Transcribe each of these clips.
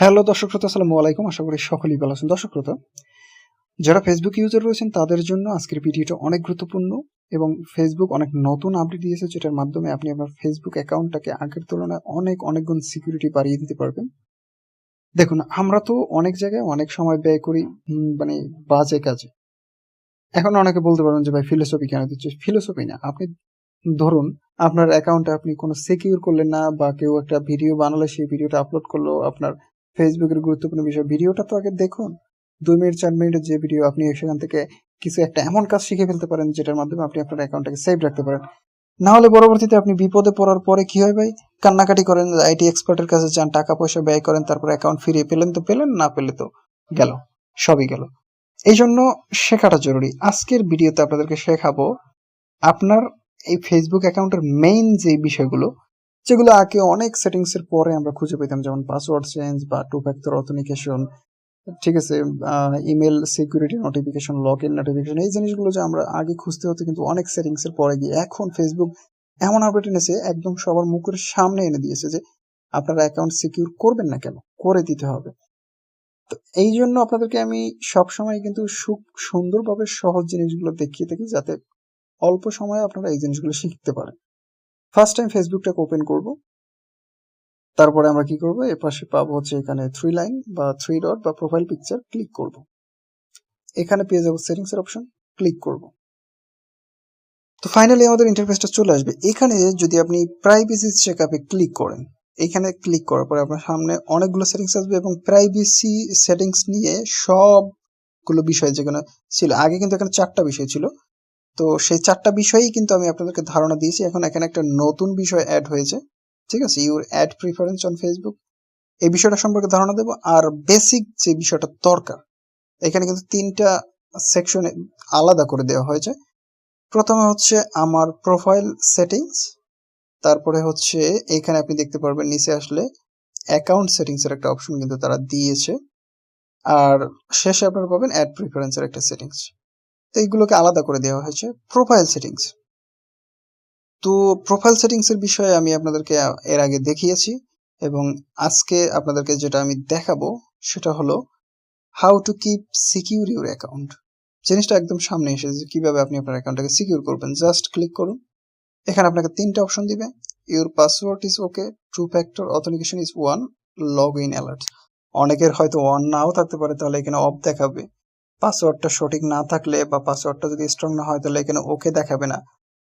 Hello দর্শক শ্রোতা, আসসালামু আলাইকুম। আশা করি সকলেই ভালো আছেন। দর্শক শ্রোতা, যারা ফেসবুক ইউজার রয়েছেন, তাদের জন্য আজকের ভিডিওটা অনেক গুরুত্বপূর্ণ এবং ফেসবুক অনেক নতুন আপডেট দিয়েছে, যেটার মাধ্যমে আপনি আপনার ফেসবুক অ্যাকাউন্টটাকে আগের তুলনায় অনেক অনেক গুণ সিকিউরিটি বাড়িয়ে দিতে পারবেন। দেখুন, আমরা তো অনেক জায়গায় অনেক সময় ব্যয় করি মানে বাজে কাজে। এখন অনেকে বলতে পারবেন যে, ভাই ফিলোসফি কেন দিচ্ছে? ফিলোসফি না। আপনি ধরুন, আপনার অ্যাকাউন্টে আপনি কোনো সিকিউর করলেন না বা কেউ একটা ভিডিও বানালে, সেই ভিডিওটা আপলোড করল, আপনার ফেসবুকের গুরুত্বপূর্ণ বিষয়, ভিডিওটা তো আগে দেখুন। দুই মিনিট, চার মিনিটের যে ভিডিও আপনি সেখান থেকে কিছু একটা এমন কাজ শিখে ফেলতে পারেন, যেটার মাধ্যমে আপনি আপনার অ্যাকাউন্টটাকে সেভ রাখতে পারেন। না হলে পরবর্তীতে আপনি বিপদে পড়ার পরে কি হয় ভাই? কান্নাকাটি করেন আইটি এক্সপার্টের কাছে যান টাকা পয়সা ব্যয় করেন, তারপর অ্যাকাউন্ট ফিরিয়ে পেলেন তো পেলেন, না পেলে তো গেল, সবই গেল। এই জন্য শেখাটা জরুরি। আজকের ভিডিওতে আপনাদেরকে শেখাবো, আপনার এই ফেসবুক অ্যাকাউন্টের মেইন যে বিষয়গুলো যেগুলো আগে অনেক সেটিংস এর পরে আমরা খুঁজে পেতাম, যেমন পাসওয়ার্ড চেঞ্জ বা টু ফ্যাক্টর অথেন্টিকেশন ঠিক আছে email security notification log in notification এই জিনিসগুলো যে আমরা আগে খুঁজতে হতো কিন্তু অনেক সেটিংস এর পরে গিয়ে এখন ফেসবুক এমন আপডেট এনেছে, একদম সবার মুখের সামনে এনে দিয়েছে যে আপনারা অ্যাকাউন্ট সিকিউর করবেন না কেন? করে দিতে হবে। তো এই জন্য আপনাদেরকে আমি সবসময় কিন্তু খুব সুন্দরভাবে সহজ জিনিসগুলো দেখিয়ে থাকি যাতে অল্প সময়ে আপনারা এই জিনিসগুলো শিখতে পারেন। ফার্স্ট টাইম ফেসবুকটাকে ওপেন করব। তারপরে আমরা কি করব? এর পাশে পাবো হচ্ছে এখানে থ্রি লাইন বা থ্রি ডট বা প্রোফাইল পিকচার ক্লিক করব। এখানে পেয়ে যাব সেটিংস এর অপশন ক্লিক করব। তো ফাইনালি আমাদের ইন্টারফেসটা চলে আসবে। এখানে যদি আপনি প্রাইভেসি চেকআপে ক্লিক করেন, এখানে ক্লিক করার পরে আপনার সামনে অনেকগুলো সেটিংস আসবে এবং প্রাইভেসি সেটিংস নিয়ে সবগুলো বিষয় যেখানে ছিল, আগে কিন্তু এখানে চারটা বিষয় ছিল তো সেই চারটা বিষয়েই কিন্তু আমি আপনাদেরকে ধারণা দিয়েছি। এখন এখানে একটা নতুন বিষয় অ্যাড হয়েছে, ঠিক আছে? Your ad preference on Facebook এই বিষয়টা সম্পর্কে ধারণা দেবো। আর বেসিক যে বিষয়টা দরকার, এখানে কিন্তু তিনটা সেকশনে আলাদা করে দেওয়া হয়েছে। প্রথমে হচ্ছে আমার প্রোফাইল সেটিংস তারপরে হচ্ছে এখানে আপনি দেখতে পারবেন নিচে আসলে অ্যাকাউন্ট সেটিংসের একটা অপশন কিন্তু তারা দিয়েছে। আর শেষে আপনারা পাবেন অ্যাড প্রিফারেন্সের একটা সেটিংস তো এইগুলোকে আলাদা করে দেওয়া হয়েছে। প্রোফাইল সেটিংস তো প্রোফাইল সেটিংস এর বিষয়ে আমি আপনাদেরকে এর আগে দেখিয়েছি এবং আজকে আপনাদেরকে যেটা আমি দেখাবো সেটা হলো how to keep secure your account জিনিসটা একদম সামনে এসেছে কীভাবে আপনি আপনার অ্যাকাউন্টটাকে সিকিউর করবেন জাস্ট ক্লিক করুন। এখানে আপনাকে তিনটা অপশন দিবে। Your password is okay two factor authentication is on log in alert অনেকের হয়তো অন নাও থাকতে পারে, তাহলে এখানে অফ দেখাবে। পাসওয়ার্ডটা সঠিক না থাকলে বা পাসওয়ার্ডটা যদি স্ট্রং না হয়, তাহলে এখানে ওকে দেখাবে না।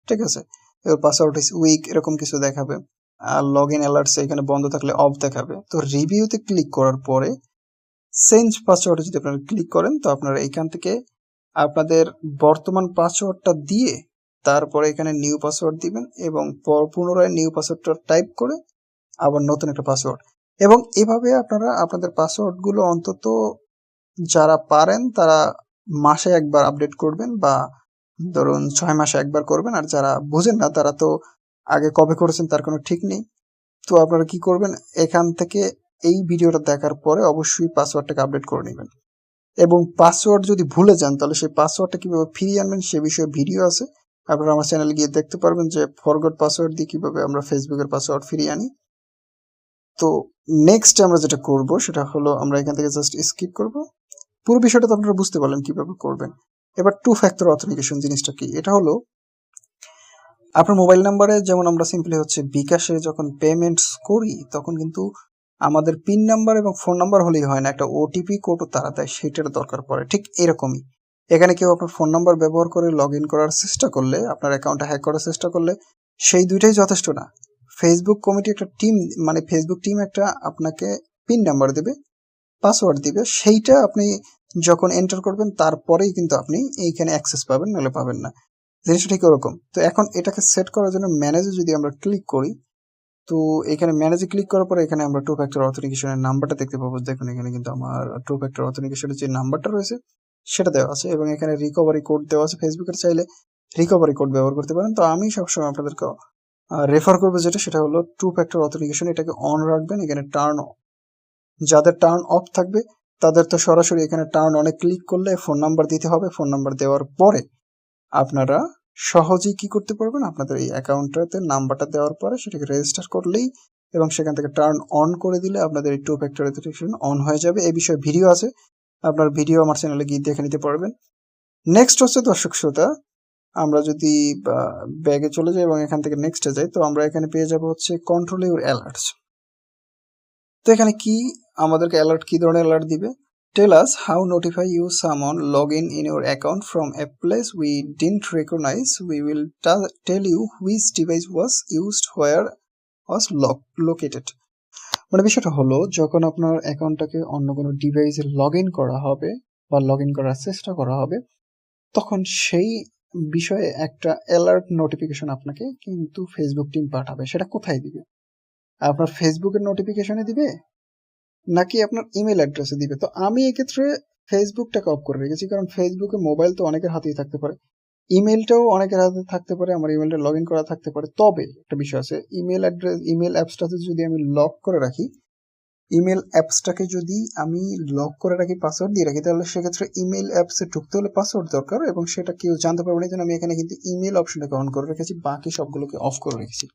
ঠিক আছে? এবার পাসওয়ার্ড ইজ উইক এরকম কিছু দেখাবে। আর লগ ইন অ্যালার্টস এখানে বন্ধ থাকলে অফ দেখাবে। তো রিভিউতে ক্লিক করার পরে চেঞ্জ পাসওয়ার্ডে যদি আপনারা ক্লিক করেন, তো আপনারা এখান থেকে আপনাদের বর্তমান পাসওয়ার্ডটা দিয়ে তারপরে এখানে নিউ পাসওয়ার্ড দিবেন এবং পুনরায় নিউ পাসওয়ার্ডটা টাইপ করে আবার নতুন একটা পাসওয়ার্ড এবং এভাবে আপনারা আপনাদের পাসওয়ার্ডগুলো অন্তত যারা পারেন, তারা মাসে একবার আপডেট করবেন বা ধরুন ছয় মাসে একবার করবেন। আর যারা বুঝেন না, তারা তো আগে কবে করেছেন তার কোনো ঠিক নেই। তো আপনারা কি করবেন? এখান থেকে এই ভিডিওটা দেখার পরে অবশ্যই পাসওয়ার্ডটাকে আপডেট করে নেবেন। এবং পাসওয়ার্ড যদি ভুলে যান, তাহলে সেই পাসওয়ার্ডটা কীভাবে ফিরিয়ে আনবেন সে বিষয়ে ভিডিও আছে। আপনারা আমার চ্যানেলে গিয়ে দেখতে পারবেন যে ফরগট পাসওয়ার্ড দিয়ে কীভাবে আমরা ফেসবুকের পাসওয়ার্ড ফিরিয়ে আনি। তো নেক্সট আমরা যেটা করব, সেটা হলো আমরা এখান থেকে জাস্ট স্কিপ করব। পুরো বিষয়টা তো আপনারা বুঝতে পারলেন কীভাবে করবেন। এবার টু ফ্যাক্টর অথেন্টিকেশন জিনিসটা কি? এটা হলো, আপনার মোবাইল নাম্বারে যেমন আমরা সিম্পলি হচ্ছে বিকাশে যখন পেমেন্টস করি, তখন কিন্তু আমাদের পিন নাম্বার এবং ফোন নাম্বার হলেই হয় না, একটা ওটিপি কোডও তারা দেয়, সেটার দরকার পড়ে, ঠিক এরকমই। এখানে কেউ আপনার ফোন নাম্বার ব্যবহার করে লগ ইন করার চেষ্টা করলে, আপনার অ্যাকাউন্টে হ্যাক করার চেষ্টা করলে, সেই দুইটাই যথেষ্ট না। ফেসবুক কমিটি একটা টিম মানে ফেসবুক টিম একটা আপনাকে পিন নাম্বার দেবে পাসওয়ার্ড দিবে, সেইটা আপনি যখন এন্টার করবেন, তারপরেই কিন্তু আপনি এইখানে অ্যাক্সেস পাবেন, নাহলে পাবেন না। জিনিসটা ঠিক ওরকম। তো এখন এটাকে সেট করার জন্য ম্যানেজে যদি আমরা ক্লিক করি, তো এখানে ম্যানেজে ক্লিক করার পরে এখানে আমরা টু ফ্যাক্টর অথেন্টিকেশনের নাম্বারটা দেখতে পাবো। দেখুন, এখানে কিন্তু আমার টু ফ্যাক্টর অথেন্টিকেশনের যে নাম্বারটা রয়েছে, সেটা দেওয়া আছে এবং এখানে রিকভারি কোড দেওয়া আছে ফেসবুকের চাইলে। রিকভারি কোড ব্যবহার করতে পারেন। তো আমি সবসময় আপনাদেরকে রেফার করব যেটা, সেটা হলো টু ফ্যাক্টর অথেন্টিকেশন এটাকে অন রাখবেন, এখানে টার্ন যাদের টার্ন অফ থাকবে, তাদের তো সরাসরি এখানে টার্ন অনেক ক্লিক করলে ফোন নাম্বার দিতে হবে। ফোন নাম্বার দেওয়ার পরে আপনারা সহজেই কি করতে পারবেন? আপনাদের এই অ্যাকাউন্টটাতে নাম্বারটা দেওয়ার পরে সেটাকে রেজিস্টার করলেই এবং সেখান থেকে টার্ন অন করে দিলে আপনাদের এই টু ফ্যাক্টর অথেন্টিকেশন অন হয়ে যাবে। এই বিষয়ে ভিডিও আছে। আপনার ভিডিও আমার চ্যানেলে গিয়ে দেখে নিতে পারবেন। নেক্সট হচ্ছে দর্শক শ্রোতা, আমরা যদি ব্যাগে চলে যাই এবং এখান থেকে নেক্সটে যাই, তো আমরা এখানে পেয়ে যাব হচ্ছে কন্ট্রোল ইউর অ্যালার্টস তো এখানে কি আমাদেরকে অ্যালার্ট কি ধরনের অ্যালার্ট দিবে? Tell us how notify you someone log in in your account from a place we didn't recognize we will tell you which device was used where was lock located মানে বিষয়টা হলো, যখন আপনার অ্যাকাউন্টটাকে অন্য কোনো ডিভাইসে লগ ইন করা হবে বা লগ ইন করার চেষ্টা করা হবে, তখন সেই বিষয়ে একটা অ্যালার্ট নোটিফিকেশন আপনাকে কিন্তু ফেসবুক টিম পাঠাবে। সেটা কোথায় দিবে? আপনার ফেসবুকের নোটিফিকেশনে দিবে? নাকি আপনার ইমেল অ্যাড্রেসে দিবে? তো আমি এক্ষেত্রে ফেসবুকটাকে অফ করে রেখেছি, কারণ ফেসবুকে মোবাইল তো অনেকের হাতেই থাকতে পারে। ইমেলটাও অনেকের হাতে থাকতে পারে, আমার ইমেলটা লগ ইন করা থাকতে পারে। তবে একটা বিষয় আছে ইমেল অ্যাড্রেস ইমেল অ্যাপসটাতে যদি আমি লক করে রাখি ইমেল অ্যাপসটাকে যদি আমি লক করে রাখি পাসওয়ার্ড দিয়ে রাখি, তাহলে সেক্ষেত্রে ইমেল অ্যাপসে ঢুকতে হলে পাসওয়ার্ড দরকার এবং সেটা কেউ জানতে পারবে না জন্য আমি এখানে কিন্তু ইমেল অপশনটাকে অন করে রেখেছি, বাকি সবগুলোকে অফ করে রেখেছি।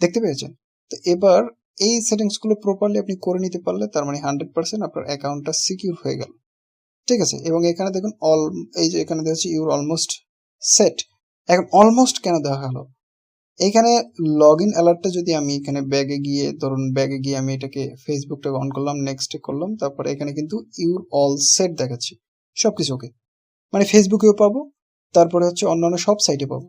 দেখতে পেয়েছেন? তো এবার এই সেটিংসগুলো প্রপারলি আপনি করে নিতে পারলে তার মানে হান্ড্রেড পার্সেন্ট আপনার অ্যাকাউন্টটা সিকিউর হয়ে গেল। ঠিক আছে? এবং এখানে দেখুন অল এই যে এখানে দেওয়া হচ্ছে ইউর অলমোস্ট সেট এখন অলমোস্ট কেন দেওয়া হলো? এখানে লগ ইন অ্যালার্টটা যদি আমি এখানে ব্যাগে গিয়ে, ধরুন ব্যাগে গিয়ে আমি এটাকে ফেসবুকটাকে অন করলাম নেক্সটে করলাম, তারপরে এখানে কিন্তু ইউর অল সেট দেখাচ্ছে। সব কিছু ওকে মানে ফেসবুকেও পাবো, তারপরে হচ্ছে অন্যান্য সব সাইটে পাবো।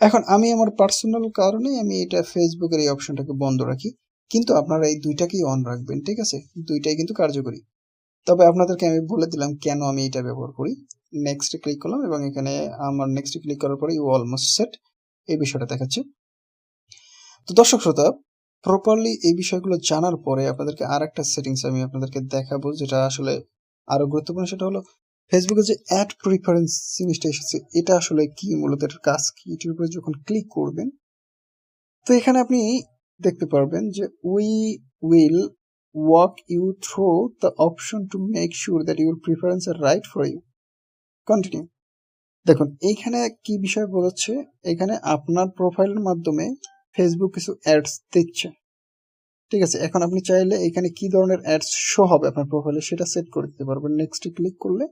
এখন আমি আমার পার্সোনাল কারণে আমি এটা ফেসবুকের এই অপশনটাকে বন্ধ রাখি। কিন্তু আপনারা এই দুইটাকেই অন রাখবেন, ঠিক আছে? দুইটাই কিন্তু কার্যকরী। তবে আপনাদেরকে আমি বলে দিলাম কেন আমি এটা ব্যবহার করি। নেক্সটে ক্লিক করলাম এবং এখানে আমার নেক্সটে ক্লিক করার পরে ইউ অলমোস্ট সেট এই বিষয়টা দেখাচ্ছে। তো দর্শক শ্রোতা প্রপারলি এই বিষয়গুলো জানার পরে আপনাদেরকে আর একটা সেটিংস আমি আপনাদেরকে দেখাবো, যেটা আসলে আরও গুরুত্বপূর্ণ, সেটা হলো ফেসবুকে যে অ্যাড প্রিফারেন্স জিনিসটা এসেছে, এটা আসলে কি মূলত এটার কাজ কি, এটির উপরে যখন ক্লিক করবেন, তো এখানে আপনি দেখতে পারবেন যে we will walk you through the option to make sure that your preference are right for you continue দেখুন, এইখানে কি বিষয় বোঝাচ্ছে এখানে আপনার প্রোফাইলের মাধ্যমে ফেসবুক কিছু অ্যাডস দিচ্ছে। ঠিক আছে, এখন আপনি চাইলে এখানে কি ধরনের অ্যাডস শো হবে আপনার প্রোফাইলে সেটা সেট করে দিতে পারবেন। নেক্সটে ক্লিক করলে।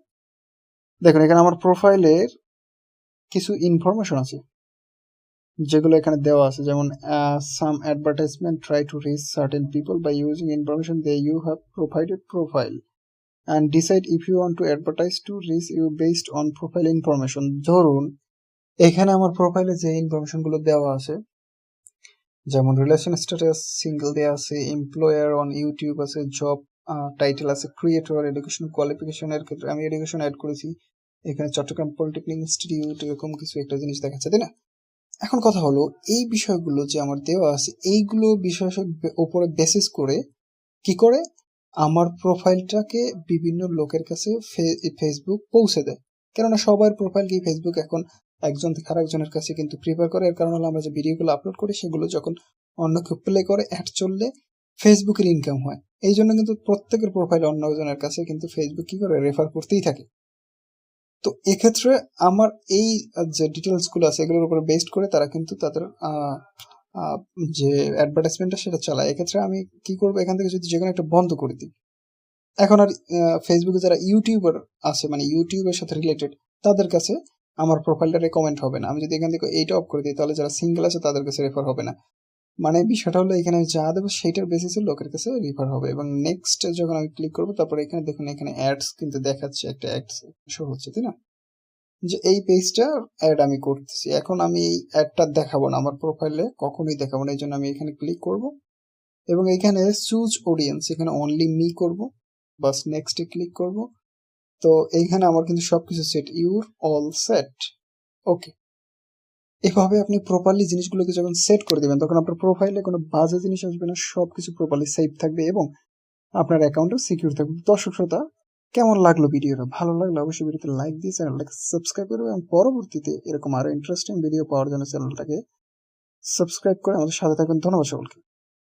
দেখুন, এখানে আমার প্রোফাইলের কিছু ইনফরমেশন আছে। যেগুলো এখানে দেওয়া আছে, যেমন some advertisement try to reach certain people by using information they you have provided profile and decide if you want to advertise to reach you based on profile information ধরুন, এখানে আমার প্রোফাইলে যে ইনফরমেশনগুলো দেওয়া আছে, যেমন রিলেশন স্ট্যাটাস সিঙ্গেল দেওয়া আছে এমপ্লয়ার অন ইউটিউব আছে জব টাইটেল আছে ক্রিয়েটর এডুকেশন কোয়ালিফিকেশনের ক্ষেত্রে আমি এডুকেশন অ্যাড করেছি। এখানে চট্টগ্রাম পলিটেকনিক ইনস্টিটিউট এরকম কিছু একটা জিনিস দেখাচ্ছে, তাই না? এখন কথা হলো, এই বিষয়গুলো যে আমার দেওয়া আছে, এইগুলো বিষয় উপরে বেসিস করে কি করে? আমার প্রোফাইলটাকে বিভিন্ন লোকের কাছে ফেসবুক পৌঁছে দেয়। কেননা সবার প্রোফাইল কি? ফেসবুক এখন একজন থেকে আরেকজনের কাছে কিন্তু প্রিফার করে। এর কারণ হলো আমরা যে ভিডিওগুলো আপলোড করি, সেগুলো যখন অন্য কেউ প্লে করে অ্যাড চললে ফেসবুকের ইনকাম হয়। এই জন্য কিন্তু প্রত্যেকের প্রোফাইল অন্যজনের কাছে কিন্তু ফেসবুক কি করে? রেফার করতেই থাকে। তো এক্ষেত্রে আমার এই যে ডিটেলসগুলো আছে, এগুলোর উপরে বেসড করে তারা কিন্তু তাদের যে অ্যাডভার্টাইজমেন্টটা সেটা চালায়। এক্ষেত্রে আমি কি করব? এখান থেকে যদি যেকোনো একটা বন্ধ করে দিই। এখন আর ফেসবুকে যারা ইউটিউবার আছে মানে ইউটিউবের সাথে রিলেটেড তাদের কাছে আমার প্রোফাইলটা রেকমেন্ড হবে না। আমি যদি এখান থেকে এইটা অফ করে দিই, তাহলে যারা সিঙ্গেল আছে, তাদের কাছে রেফার হবে না। মানে বিষয়টা হলো এখানে যা দেবো সেইটার বেসিসে লোকের কাছে রিফার হবে এবং নেক্সট যখন আমি ক্লিক করব, তারপরে এখানে দেখুন এখানে অ্যাডস কিন্তু দেখাচ্ছে, একটা অ্যাডস শো হচ্ছে, তাই না? যে এই পেজটা অ্যাড আমি করতেছি। এখন আমি এই অ্যাডটা দেখাবো না, আমার প্রোফাইলে কখনোই দেখাবো না এই জন্য আমি এখানে ক্লিক করব এবং এখানে চুজ অডিয়েন্স এখানে অনলি মি করব, বাস নেক্সটে ক্লিক করব। তো এইখানে আমার কিন্তু সবকিছু set your all set okay এভাবে আপনি প্রপারলি জিনিসগুলোকে যখন সেট করে দেবেন, তখন আপনার প্রোফাইলে কোনো বাজে জিনিস আসবে না সব কিছু প্রপারলি সেভ থাকবে এবং আপনার অ্যাকাউন্টও সিকিউর থাকবে। দর্শক শ্রোতা, কেমন লাগল ভিডিওটা? ভালো লাগলে অবশ্যই ভিডিওতে লাইক দিয়ে চ্যানেলটাকে সাবস্ক্রাইব করবে এবং পরবর্তীতে এরকম আরও ইন্টারেস্টিং ভিডিও পাওয়ার জন্য চ্যানেলটাকে সাবস্ক্রাইব করে আমাদের সাথে থাকবেন। ধন্যবাদ সকলকে।